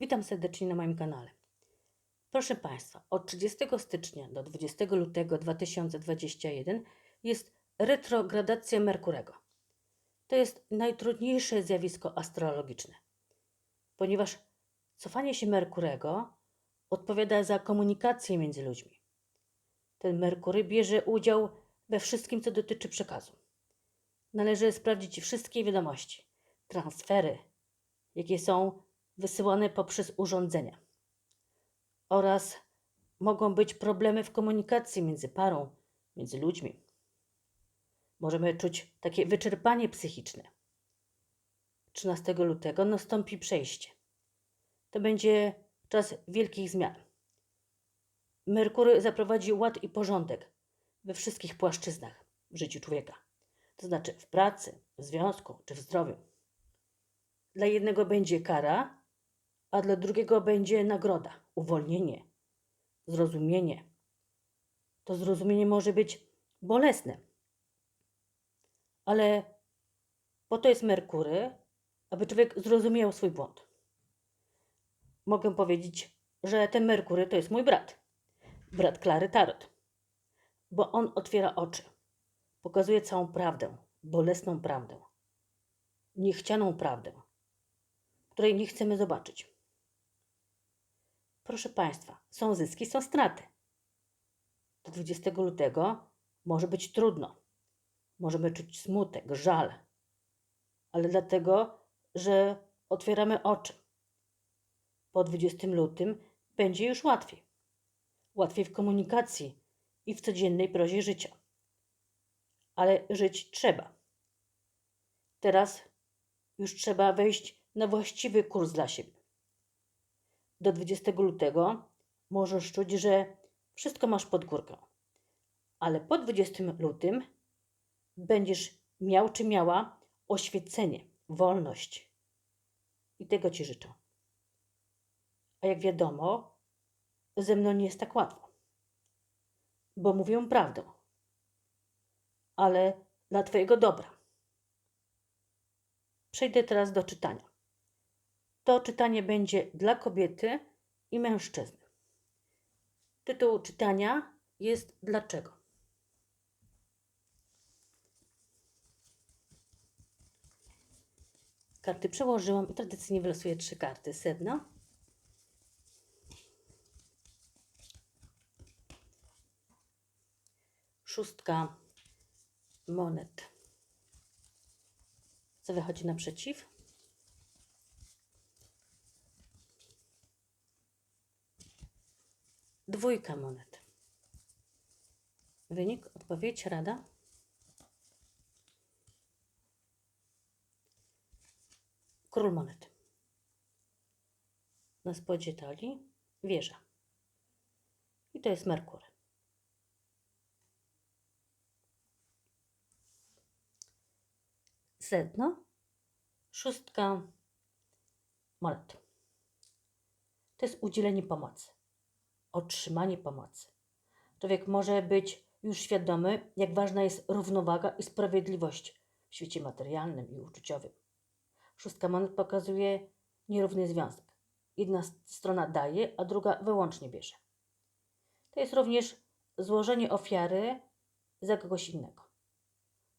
Witam serdecznie na moim kanale. Proszę Państwa, od 30 stycznia do 20 lutego 2021 jest retrogradacja Merkurego. To jest najtrudniejsze zjawisko astrologiczne, ponieważ cofanie się Merkurego odpowiada za komunikację między ludźmi. Ten Merkury bierze udział we wszystkim, co dotyczy przekazu. Należy sprawdzić wszystkie wiadomości, transfery, jakie są wysyłane poprzez urządzenia. Oraz mogą być problemy w komunikacji między parą, między ludźmi. Możemy czuć takie wyczerpanie psychiczne. 13 lutego nastąpi przejście. To będzie czas wielkich zmian. Merkury zaprowadzi ład i porządek we wszystkich płaszczyznach w życiu człowieka, to znaczy w pracy, w związku czy w zdrowiu. Dla jednego będzie kara, a dla drugiego będzie nagroda, uwolnienie, zrozumienie. To zrozumienie może być bolesne, ale po to jest Merkury, aby człowiek zrozumiał swój błąd. Mogę powiedzieć, że ten Merkury to jest mój brat, brat Klary Tarot, bo on otwiera oczy, pokazuje całą prawdę, bolesną prawdę, niechcianą prawdę, której nie chcemy zobaczyć. Proszę Państwa, są zyski, są straty. Do 20 lutego może być trudno. Możemy czuć smutek, żal, ale dlatego, że otwieramy oczy. Po 20 lutym będzie już łatwiej. Łatwiej w komunikacji i w codziennej prozie życia. Ale żyć trzeba. Teraz już trzeba wejść na właściwy kurs dla siebie do 20 lutego możesz czuć, że wszystko masz pod górkę. Ale po 20 lutym będziesz miał czy miała oświecenie, wolność. I tego Ci życzę. A jak wiadomo, ze mną nie jest tak łatwo, bo mówię prawdę, ale dla Twojego dobra. Przejdę teraz do czytania. To czytanie będzie dla kobiety i mężczyzny. Tytuł czytania jest Dlaczego? Karty przełożyłam i tradycyjnie wylosuję trzy karty. Sedno, szóstka monet. Co wychodzi naprzeciw? Dwójka monet. Wynik, odpowiedź, rada. Król monet. Na spodzie talii wieża. I to jest Merkur. Sedno. Szóstka monet. To jest udzielenie pomocy otrzymanie pomocy. Człowiek może być już świadomy, jak ważna jest równowaga i sprawiedliwość w świecie materialnym i uczuciowym. Szóstka monet pokazuje nierówny związek. Jedna strona daje, a druga wyłącznie bierze. To jest również złożenie ofiary za kogoś innego.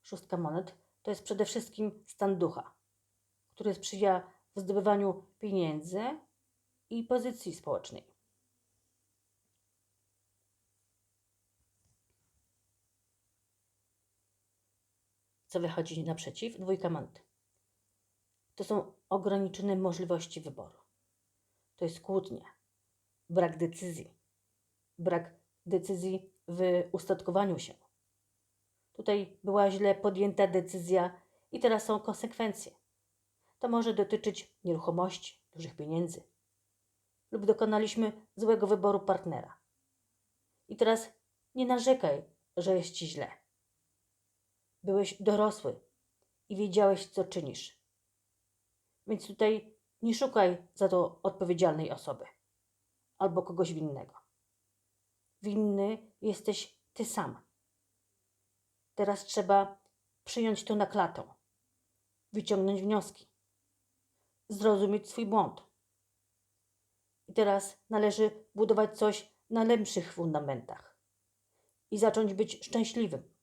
Szóstka monet to jest przede wszystkim stan ducha, który sprzyja w zdobywaniu pieniędzy i pozycji społecznej. Co wychodzi naprzeciw, dwójka monet. To są ograniczone możliwości wyboru. To jest kłótnia, brak decyzji, brak decyzji w ustatkowaniu się. Tutaj była źle podjęta decyzja i teraz są konsekwencje. To może dotyczyć nieruchomości, dużych pieniędzy, lub dokonaliśmy złego wyboru partnera. I teraz nie narzekaj, że jest ci źle. Byłeś dorosły i wiedziałeś, co czynisz. Więc tutaj nie szukaj za to odpowiedzialnej osoby albo kogoś winnego. Winny jesteś ty sam. Teraz trzeba przyjąć to na klatę, wyciągnąć wnioski, zrozumieć swój błąd. I teraz należy budować coś na lepszych fundamentach i zacząć być szczęśliwym.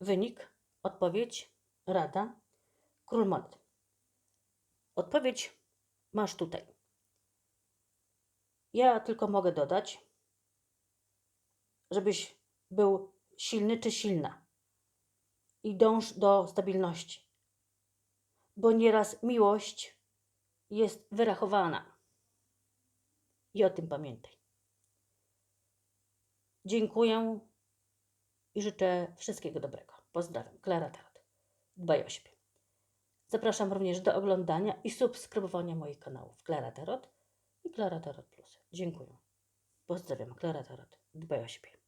Wynik, odpowiedź, rada, król monet. Odpowiedź masz tutaj. Ja tylko mogę dodać, żebyś był silny czy silna i dąż do stabilności, bo nieraz miłość jest wyrachowana. I o tym pamiętaj. Dziękuję i życzę wszystkiego dobrego. Pozdrawiam. Klara Tarot. Dbaj o siebie. Zapraszam również do oglądania i subskrybowania moich kanałów Klara Tarot i Klara Tarot Plus. Dziękuję. Pozdrawiam. Klara Tarot. Dbaj o siebie.